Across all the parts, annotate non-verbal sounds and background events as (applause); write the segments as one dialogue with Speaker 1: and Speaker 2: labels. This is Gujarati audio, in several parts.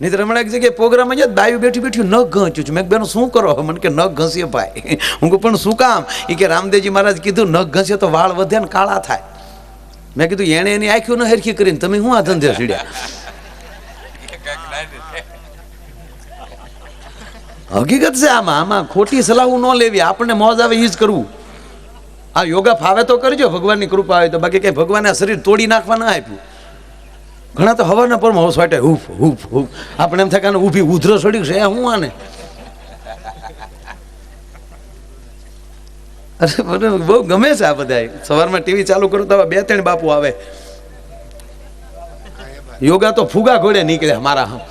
Speaker 1: નહીં તો હમણાં એક જગ્યાએ પ્રોગ્રામ જ બાયું બેઠી બેઠી ન ઘંચ્યું છું. મેં બેનો, શું કરો મને કે, ન ઘસીએ ભાઈ. હું પણ શું કામ? એ કે, રામદેવજી મહારાજ કીધું, ન ઘસે તો વાળ વધે ને કાળા થાય. મેં કીધું, એણે એની આંખ્યું ન હરખી કરીને તમે શું આ ધંધે સીડ્યા હકીકત છે આમાં આમાં ખોટી સલાહ ન લેવી, આપણને મોજ આવે એ જ કરવું. આ યોગા ફાવે તો કરજો, ભગવાનની કૃપા હોય તો. બાકી કઈ ભગવાને શરીર તોડી નાખવા ના આપ્યું. ઘણા તો હવાના પણ હોશ વાટે હુફ હૂફ હુફ આપણે એમ થાય કે ઊભી ઉધરો છોડી છે હું આને? અરે, મને બહુ ગમે છે આ બધા સવારમાં ટીવી ચાલુ કરો તો બે ત્રણ બાપુ આવે. યોગા તો ફુગા ઘોડે નીકળ્યા મારા હા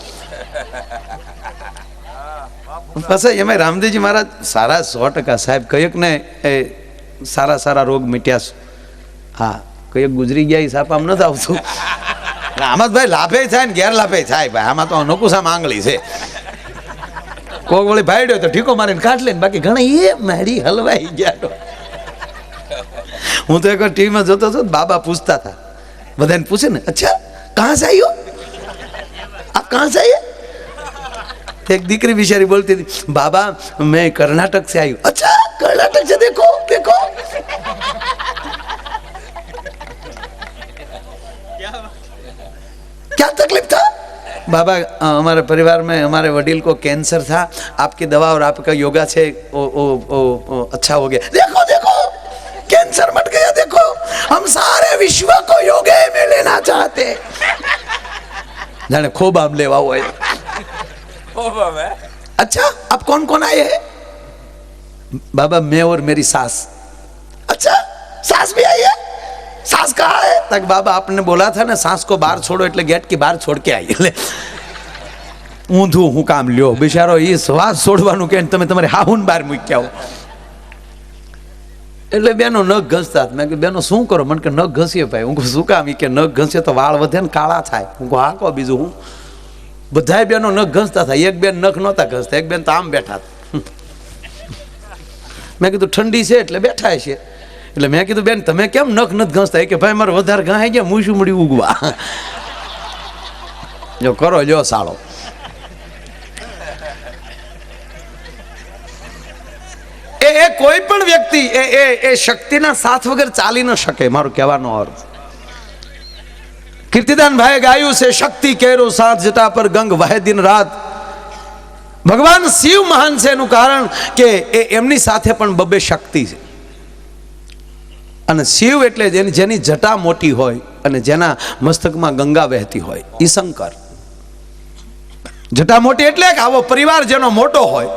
Speaker 1: પાછા એમાં રામદેવજી મહારાજ સારા સો ટકા સાહેબ, કયક ને એ સારા સારા રોગ મીટ્યા હા, કયક ગુજરી ગયા એ સાપ આમ નથી આવતું. આમાં લાભે થાય ને ગેરલાભે થાય ભાઈ. આમાં તો નકુસા માંગલી છે. કોક વળી ભાઈડ્યો તો ઠીકો મારીને કાઢ લે બાકી ઘણા એ મારી હલવાઈ ગયા તો. હું તો એક ટીવીમાં જોતો હતો બાબા પૂછતા હતા. બધાને પૂછે ને, અચ્છા, કાં સે આવ્યો આપ કાં સે આયે એક દીકરી બિચારી બોલતી હતી, બાબા, મેં કર્ણાટક સે આવ્યું અચ્છા, કર્ણાટક છે, દેખો દેખો. क्या तकलीफ़ था? बाबा हमारे परिवार में हमारे वडील को कैंसर था। आपकी दवा और आपका योगा से ओ, ओ, ओ, ओ, अच्छा हो गया। देखो देखो कैंसर मट गया देखो। हम सारे विश्व को योगे में लेना चाहते जाने खूब आम लेवा हुआ है। अच्छा अब कौन कौन आए हैं? बाबा मैं और मेरी सास। अच्छा सास भी आई है? સાસ કા તક બાબા આપને બોલા થા ને, સાસ કો બહાર છોડો એટલે ગેટ કે બહાર છોડ કે આવી એટલે ઊંધું હું કામ લ્યો. બિચારો એ શ્વાસ છોડવાનું કે તમે તમારે હાહુન બહાર મૂક્યા હો. એટલે બેનો નખ ઘસતા મેં કીધું, બેનો, શું કરો? મને કે, નખ ઘસીએ ભાઈ. હું શું કામ? કે, નખ ઘસીએ તો વાળ વધે ને કાળા થાય. હું હા, કહો બીજું હું. બધાય બેનો નખ ઘસતા થાય એક બેન નખ નહોતા ઘસતા. એક બેન તો આમ બેઠા મેં કીધું, ઠંડી છે એટલે બેઠા છે. એટલે મેં કીધું, બેન, તમે કેમ નખ નથી ઘસતા? કે, ભાઈ, મારે વધારે ઘાય ગયા મૂછું મળી ઉગવા? જો કરો, જો સાળો. એ એ કોઈ પણ વ્યક્તિ, એ એ એ શક્તિના સાથ વગર ચાલી ન શકે, મારો કહેવાનો અર્થ. કીર્તિદાન ભાઈ ગાયું છે, શક્તિ કેરો સાથ જટા પર ગંગ વહે દિન રાત. ભગવાન શિવ મહાન છે એનું કારણ કે એ એમની સાથે પણ બબે શક્તિ છે. અને શિવ એટલે જેની જેની જટા મોટી હોય અને જેના મસ્તકમાં ગંગા વહેતી હોય એ શંકર. જટા મોટી એટલે કે આવો પરિવાર જેનો મોટો હોય.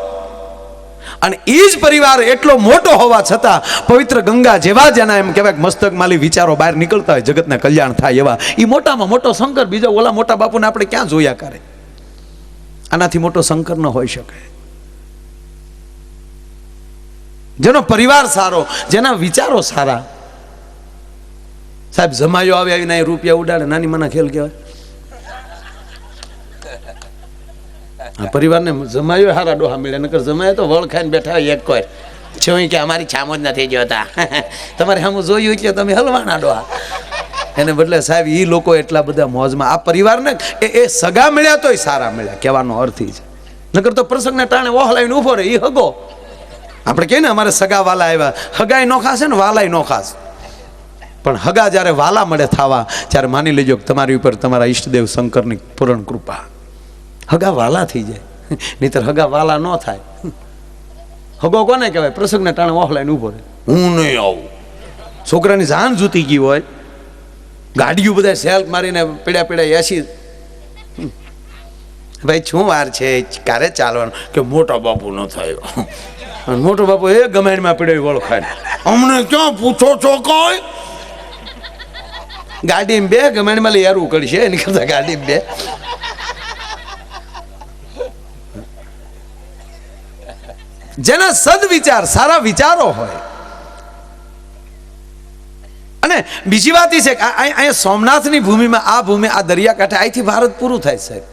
Speaker 1: અને એ જ પરિવાર એટલો મોટો હોવા છતાં પવિત્ર ગંગા જેવા જેના એમ કહેવાય કે મસ્તકમાલી વિચારો બહાર નીકળતા હોય, જગતને કલ્યાણ થાય એવા. એ મોટામાં મોટો શંકર, બીજો ઓલા મોટા બાપુને આપણે ક્યાં જોયા કરે? આનાથી મોટો શંકર ન હોઈ શકે. જેનો પરિવાર સારો, જેના વિચારો સારા સાહેબ, જમાયો આવે આવીને અહીં રૂપિયા ઉડાડે. નાની માના ખેલ કહેવાય. આ પરિવારને જમાયો હારા ડોહા મળે નકર જમાય તો વળ ખાઈને બેઠા એક કોઈ. છોઈ કે અમારી છામો જ નથી જોતા. (laughs) તમારે હમ જોયું એટલે તમે હલવાના ડોહા? એને બદલે સાહેબ એ લોકો એટલા બધા મોજમાં. આ પરિવારને એ એ સગા મળ્યા તોય સારા મળ્યા, કહેવાનો અર્થ એ છે. નકર તો પ્રસંગને ટાણે ઓહલાઈને ઊભો રહે એ હગો. આપણે કહીએ ને, અમારે સગા વાલા આવ્યા. હગાય નો ખાશે ને વાલાય નો ખાશે. પણ હગા જ્યારે વાલા મળે થાવા, ત્યારે માની લેજો કે તમારી ઉપર તમારા ઈષ્ટદેવ શંકરની પૂરણ કૃપા. હગા વાલા થઈ જાય. (laughs) નહીતર હગા વાલા ન થાય. (laughs) હગો કોને કહેવાય? પ્રસંગને ટાણે ઓફલાઈન ઊભો રહે. હું નહીં આવું. છોકરાની જાન જૂતી ગઈ હોય, ગાડીઓ બધા સેલ્ફ મારીને પીડ્યા પીડ્યા એસી. ભાઈ, શું વાર છે? ક્યારે ચાલવાનું? કે મોટો બાપુ ન થયો. (laughs) મોટો બાપુ એ ગમાણીમાં પીડ્યો વળખાય અમને ક્યાં પૂછો છો કોઈ? ગાડીમાં બે ગમાણીમાં મને યારું કરશે? એની કરતા ગાડીમાં બે. જેના સદવિચાર સારા વિચારો હોય. અને બીજી વાત એ છે કે અહીંયા સોમનાથની ભૂમિમાં આ ભૂમિ આ દરિયાકાંઠે અહીંથી ભારત પૂરું થાય સાહેબ.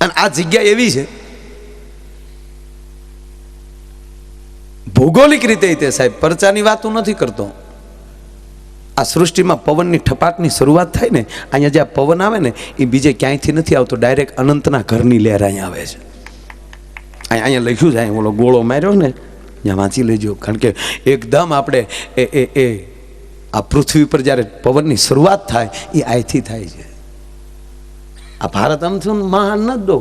Speaker 1: અને આ જગ્યા એવી છે. ભૌગોલિક રીતે તે સાહેબ, પરચાની વાત હું નથી કરતો. આ સૃષ્ટિમાં પવનની ઠપાટની શરૂઆત થાય ને, અહીંયા જે પવન આવે ને, એ બીજે ક્યાંયથી નથી આવતો ડાયરેક્ટ અનંતના ઘરની લહેર અહીંયા આવે છે. અહીંયા અહીંયા લખ્યું છે, અહીંયા ઓલો ગોળો માર્યો ને, ત્યાં વાંચી લેજો. કારણ કે એકદમ આપણે એ એ એ આ પૃથ્વી પર જ્યારે પવનની શરૂઆત થાય, એ આયથી થાય છે. આ ભારત આમ થયું મહાન ન દો.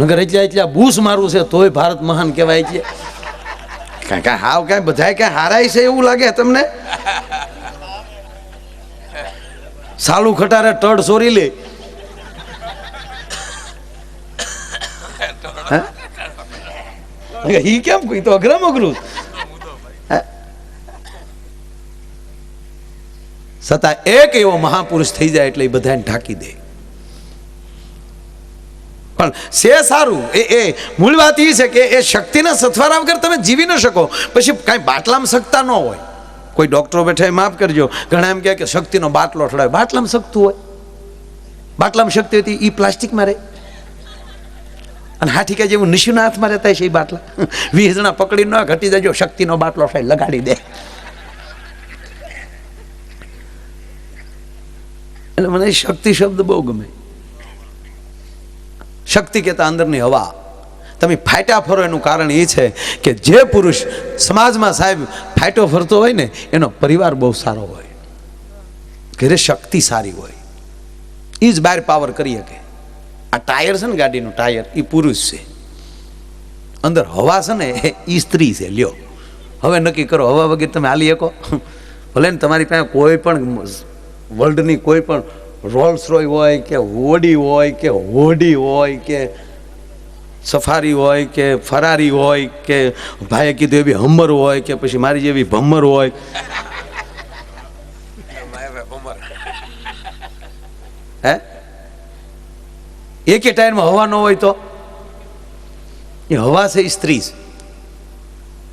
Speaker 1: નગર એટલે એટલે બૂસ મારું છે, તોય ભારત મહાન કહેવાય છે. કાંઈ કાંઈ હાવ કાંઈ બધાય કાંઈ હારાય છે એવું લાગે તમને? સાલું ખટારે તડ સોરી લે. હે? ઈ કેમ કોઈ તો અઘરમ અઘરું છતાં એક એવો મહાપુરુષ થઈ જાય એટલે એ બધાને ઢાંકી દે. પણ છે સારું. એ એ મૂળ વાત એ છે કે એ શક્તિના સથવારા વગર તમે જીવી ન શકો. પછી કાંઈ બાટલામાં શકતા ન હોય. કોઈ ડૉક્ટરો બેઠા એ માફ કરજો. ઘણા એમ કહે કે શક્તિનો બાટલો ઠડાવે બાટલામાં શકતું હોય. બાટલામાં શક્તિ હતી એ પ્લાસ્ટિકમાં રહે. અને હાથી કે જેવું નિશુના હાથમાં રહેતા છે એ બાટલા. (laughs) વીસ જણા પકડી ન ઘટી જજો શક્તિનો બાટલો થાય લગાડી દે. એટલે મને શક્તિ શબ્દ બહુ ગમે. શક્તિ કહેતા અંદરની હવા. તમે ફાટ્યા ફરો એનું કારણ એ છે કે જે પુરુષ સમાજમાં સાહેબ ફાટો ફરતો હોય ને, એનો પરિવાર બહુ સારો હોય. ઘરે શક્તિ સારી હોય. એ જ બહાર પાવર કરી શકે. આ ટાયર છે ને ગાડીનું ટાયર એ પુરુષ છે. અંદર હવા છે ને એ સ્ત્રી છે, લ્યો. હવે નક્કી કરો, હવા વગર તમે હાલી શકો? ભલે ને તમારી પાસે કોઈ પણ વર્લ્ડની કોઈ પણ રોલ્સ રોય હોય કે હોડી હોય કે હોડી હોય કે સફારી હોય કે ફરારી હોય કે ભાઈએ કીધું એવી હમ્મર હોય કે પછી મારી જેવી ભમ્મર હોય. હે? એકે ટાયરમાં હવા ન હોય તો? એ હવા છે એ સ્ત્રી છે.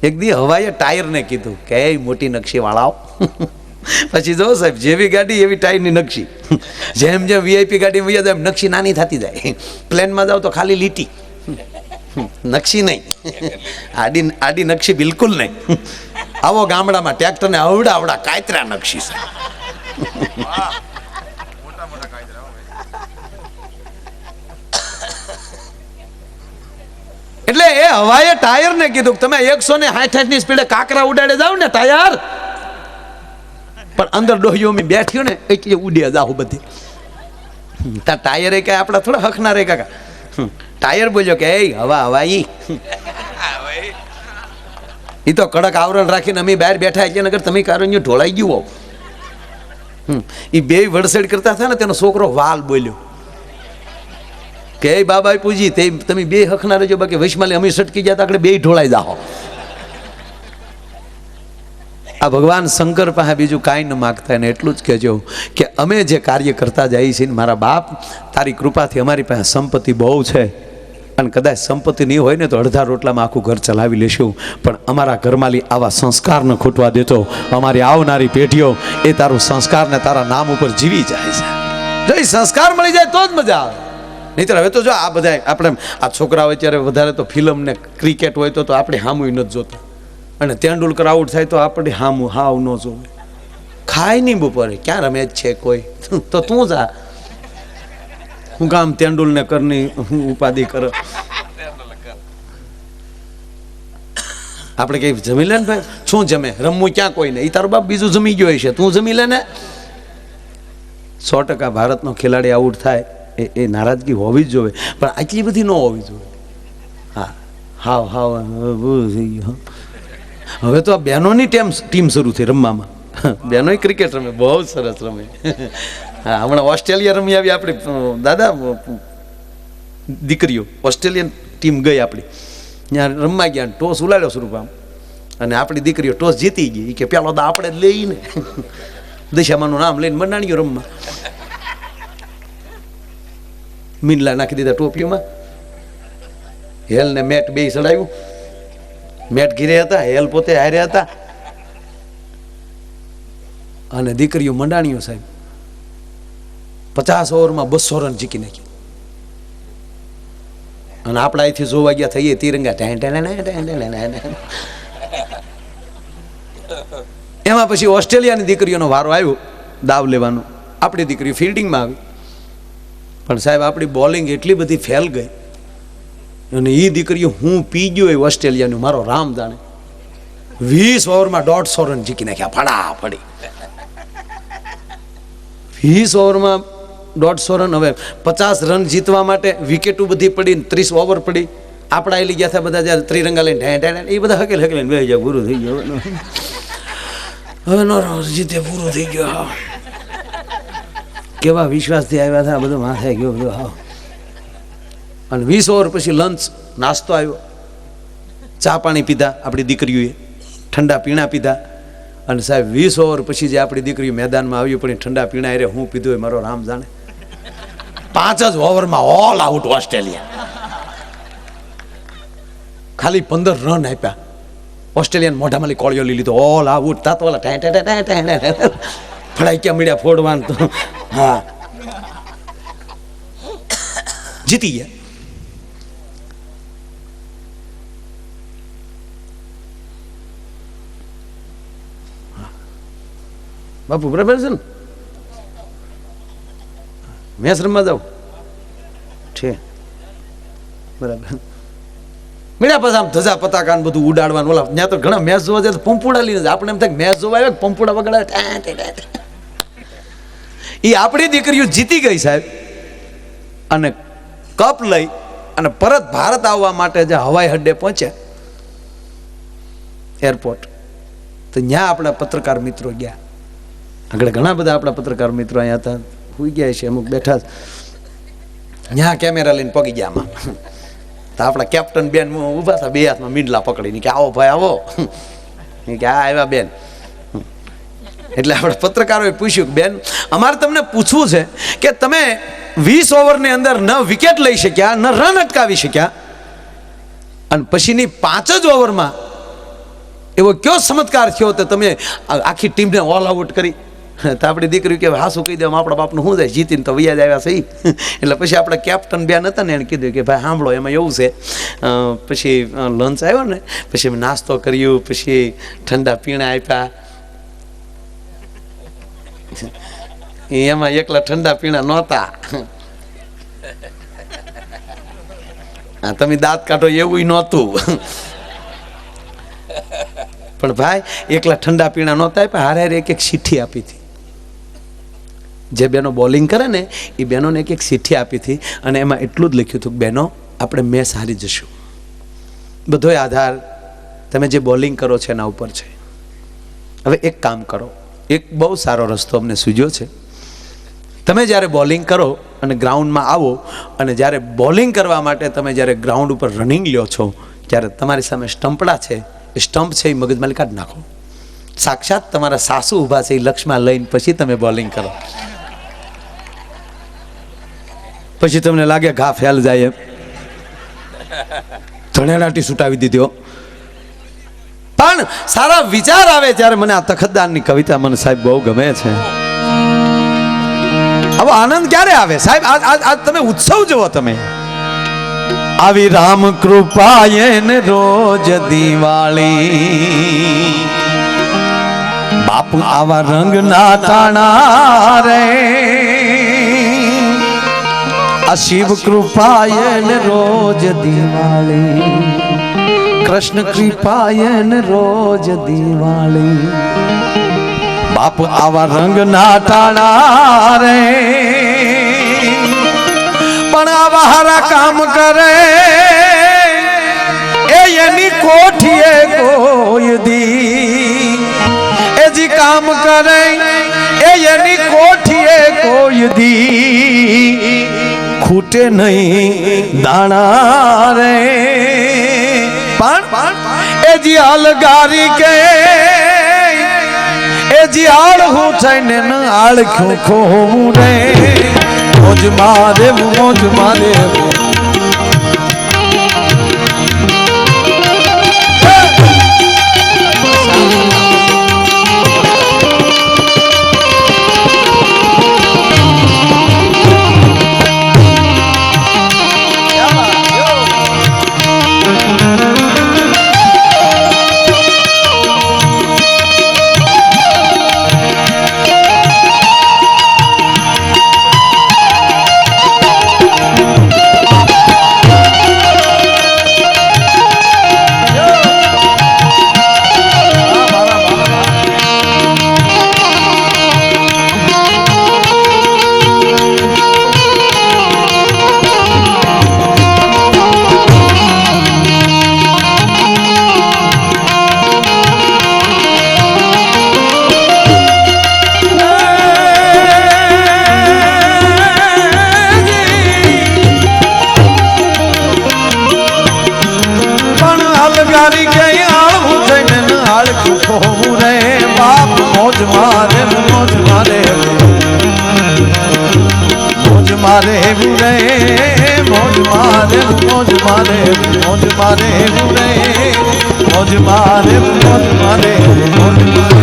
Speaker 1: એક દી હવાએ ટાયરને કીધું કે મોટી નકશી વાળાઓ પછી જો સાહેબ, જેવી ગાડી, એવી ટાયરની નકશી. જેમ જેમ વીઆઈપી ગાડી વૈયા જાય એમ નકશી નાની થતી જાય. પ્લેનમાં જાઓ તો ખાલી લીટી. નકશી નહીં. આડી આડી નકશી બિલકુલ નહીં. આવો ગામડામાં ટ્રેક્ટરને અવડા અવડા કાયતરા નકશી છે એટલે એ હવાએ ટાયરને કીધું કે તમે એકસો ને સાઠની સ્પીડે કાકરા ઉડાડે જાવ ને ટાયર. પણ અંદર ડોહીઓ મેં બેઠ્યો ને એટલે ઉડ્યા જાવ બધી. ત્યાં ટાયરે કાંઈ આપણા થોડા હકના રે કાકા. ટાયર બોલ્યો કે એ હવા હવા, ઈ. એ તો કડક આવરણ રાખીને અમે બહાર બેઠા એટલે નગર, તમે કારણ ઢોળાઈ ગયું હોવ. એ બે વડસેડ કરતા હતા ને, તેનો છોકરો વાલ બોલ્યો. કે બાબા પૂજી, તે તમે બે હકના રહેજો, બાકી વૈશમાલી અમે સટકી ગયા આપણે બે ઢોળાઈ જાઓ આ ભગવાન શંકર પાસે બીજું કાંઈ ન માગતા. એને એટલું જ કહેજો કે અમે જે કાર્ય કરતા જઈએ છીએ મારા બાપ, તારી કૃપાથી અમારી પાસે સંપત્તિ બહુ છે. અને કદાચ સંપત્તિ નહીં હોય ને તો અડધા રોટલામાં આખું ઘર ચલાવી લેશું. પણ અમારા ઘરમાલી આવા સંસ્કાર ન ખૂટવા દેતો. અમારી આવનારી પેઢીઓ એ તારું સંસ્કારને તારા નામ ઉપર જીવી જાય છે. જો એ સંસ્કાર મળી જાય તો જ મજા આવે. નહીતર હવે તો જો આ બધા આપણે, આ છોકરા હોય ત્યારે વધારે તો ફિલ્મ ને ક્રિકેટ હોય તો આપણે હામુય નથી જોતા. અને તેંડુલકર આઉટ થાય તો આપણે હામ હાવ ન જોવે. ખાય નહીં બપોરે, ક્યાં રમે જ છે કોઈ? તો તું જા. હું કામ તેંડુલને કરની હું ઉપાધિ કર. આપણે કઈ જમી લે ને ભાઈ? શું જમે? રમવું ક્યાં કોઈ ને એ તારો બાપ બીજું જમી ગયો હશે. તું જમી લે ને. સો ટકા ભારતનો ખેલાડી આઉટ થાય એ એ નારાજગી હોવી જ જોઈએ. પણ આટલી બધી ન હોવી જોઈએ. હા. હાવ હાવ થઈ ગયું હવે તો આ બહેનોની ટીમ ટીમ શરૂ થઈ રમવામાં. બહેનોય ક્રિકેટ રમે, બહુ સરસ રમે. હા, હમણાં ઓસ્ટ્રેલિયા રમી આવી આપણી દાદા દીકરીઓ. ઓસ્ટ્રેલિયન ટીમ ગઈ આપણી. ત્યાં રમવા ગયા ટોસ ઉલાડ્યો સ્વરૂપામ અને આપણી દીકરીઓ ટોસ જીતી ગઈ. કે પેલો દા આપણે લઈને. દશામાનું નામ લઈને મંડાણીઓ રમવા. મીંડલા નાખી દીધા ટોપીઓમાં. હેલ ને મેટ બે ચડાવ્યું મેટ ઘીરે હતા, હેલ પોતે હાર્યા હતા. અને દીકરીઓ મંડાણીઓ સાહેબ, પચાસ ઓવરમાં બસો રન જીકી નાખી અને આપણા અહીંથી જોવા ગયા થઈએ, તિરંગા. એમાં પછી ઓસ્ટ્રેલિયાની દીકરીઓનો વારો આવ્યો, દાવ લેવાનો. આપણી દીકરી ફિલ્ડિંગમાં આવી. પણ સાહેબ, આપણી બોલિંગ એટલી બધી ફેલ ગઈ. અને એ દીકરીઓ હું પી ગયો એ ઓસ્ટ્રેલિયાનું, મારો રામ જાણે. વીસ ઓવરમાં દોઢસો રન જીકી નાખ્યા ફડા ફડી વીસ ઓવરમાં દોઢસો રન, હવે પચાસ રન જીતવા માટે વિકેટો બધી પડી ત્રીસ ઓવર પડી. આપણા એલી ગયા હતા બધા જ્યારે ત્રિરંગા લઈને ઢે ઢે એ બધા હકેલ હકેલ બે જાય પૂરું થઈ ગયો, હવે નો જીતે પૂરું થઈ ગયો, હા. કેવા વિશ્વાસથી આવ્યા હતા બધું માથે ગયો, બધું, હા. અને વીસ ઓવર પછી લંચ નાસ્તો આવ્યો. ચા પાણી પીધા આપણી દીકરીઓએ. ઠંડા પીણા પીધા. અને સાહેબ, વીસ ઓવર પછી જે આપણી દીકરીઓ મેદાનમાં આવ્યું પણ ઠંડા પીણા એ હું પીધું એ મારો રામ જાણે. પાંચ જ ઓવરમાં ઓલ આઉટ ઓસ્ટ્રેલિયા. ખાલી પંદર રન આપ્યા. ઓસ્ટ્રેલિયન મોઢામાં કોળિયો લઈ લીધો. ઓલ આઉટ તાતો ઓલા. ફળાઈ ક્યાં મળ્યા, ફોડવાનું હા. જીતી ગયા. બાપુ, બરાબર છે ને? મેસ રમવા જાવ છે બરાબર. મળ્યા પછી આમ ધજા પતાકા બધું ઉડાડવાનું. ઓલા, ત્યાં તો ઘણા મેચ જોવા જાય પંપુડા લઈને આપણે એમ થાય મેચ જોવા આવ્યા કે પંપુડા વગાડે. એ આપણી દીકરીઓ જીતી ગઈ સાહેબ. અને કપ લઈ અને પરત ભારત આવવા માટે જે હવાઈ હડ્ડે પહોંચ્યા. એરપોર્ટ. તો ત્યાં આપણા પત્રકાર મિત્રો ગયા. આગળ ઘણા બધા આપણા પત્રકાર મિત્રો અહીંયા હતા. હોઈ ગયા છે, અમુક બેઠા ત્યાં કેમેરા લઈને પગી ગયા આમાં. તો આપણા કેપ્ટન બેન ઊભા હતા, બે હાથમાં મીંડલા પકડીને કે, આવો ભાઈ, આવો. કે આ આવ્યા બેન. એટલે આપણે પત્રકારોએ પૂછ્યું બેન, અમારે તમને પૂછવું છે કે તમે વીસ ઓવરની અંદર ન વિકેટ લઈ શક્યા, ન રન અટકાવી શક્યા? અને પછીની પાંચ જ ઓવરમાં એવો કયો ચમત્કાર થયો તો તમે આખી ટીમને ઓલ આઉટ કરી? તો આપણી દીકરી કે હાસું કહી દેવા આપણા બાપનું શું જાય જીતીને તો વૈયા જ આવ્યા છે એટલે પછી આપણે કેપ્ટન બેન હતા ને, એને કીધું કે, ભાઈ, સાંભળો, એમાં એવું છે પછી લંચ આવ્યો ને, પછી નાસ્તો કર્યું, પછી ઠંડા પીણા આપ્યા. એમાં એકલા ઠંડા પીણા નહોતા. તમે દાંત કાઢો એવું નહોતું. પણ ભાઈ, એકલા ઠંડા પીણા નહોતા આપ્યા, હારે એક એક ચીઠ્ઠી આપી હતી. જે બેનો બોલિંગ કરે ને, એ બહેનોને એક એક ચિઠ્ઠી આપી હતી અને એમાં એટલું જ લખ્યું હતું કે બહેનો આપણે મેચ હારી જશું. બધોય આધાર તમે જે બોલિંગ કરો છો એના ઉપર છે. હવે એક કામ કરો, એક બહુ સારો રસ્તો અમને સૂઝ્યો છે. તમે જ્યારે બોલિંગ કરો અને ગ્રાઉન્ડમાં આવો અને જ્યારે બોલિંગ કરવા માટે તમે જ્યારે ગ્રાઉન્ડ ઉપર રનિંગ લ્યો છો, ત્યારે તમારી સામે સ્ટમ્પડા છે, એ સ્ટમ્પ છે એ મગજમાં કાઢી નાખો. સાક્ષાત તમારા સાસુ ઊભા છે એ લક્ષમાં લઈને પછી તમે બોલિંગ કરો. પછી તમને લાગે ઘા ફેલ જાય એમ. ધણેલાટી સુટાવી દીધો પણ સારા વિચાર આવે ત્યારે મને આ તખતદારની કવિતા મને સાહેબ બહુ ગમે છે. હવે આનંદ ક્યારે આવે? સાહેબ આજ તમે ઉત્સવ જુઓ તમે. આવી રામ કૃપાએ રોજ દિવાળી. બાપુ આવા રંગ ના ટાણા રે. શિવ કૃપાયન રોજ દિવાળી કૃષ્ણ કૃપાયન રોજ દિવાળી બાપ આવા રંગ ના ટાણા રે પણ આવા હારા કામ કરે એ એની કોઠીએ કોઈ દી એ જી કામ કરે એ એની કોઠીએ કોઈ ખૂટે નહીં, દાણા રે. પણ એ જી અલગારી કે, એ જી આળ હું થઈને ન આળ ખો રે. મોજ મારે મોજ મારે
Speaker 2: મોજ મારે મોજ મારે મોજ મારે મોજ મારે.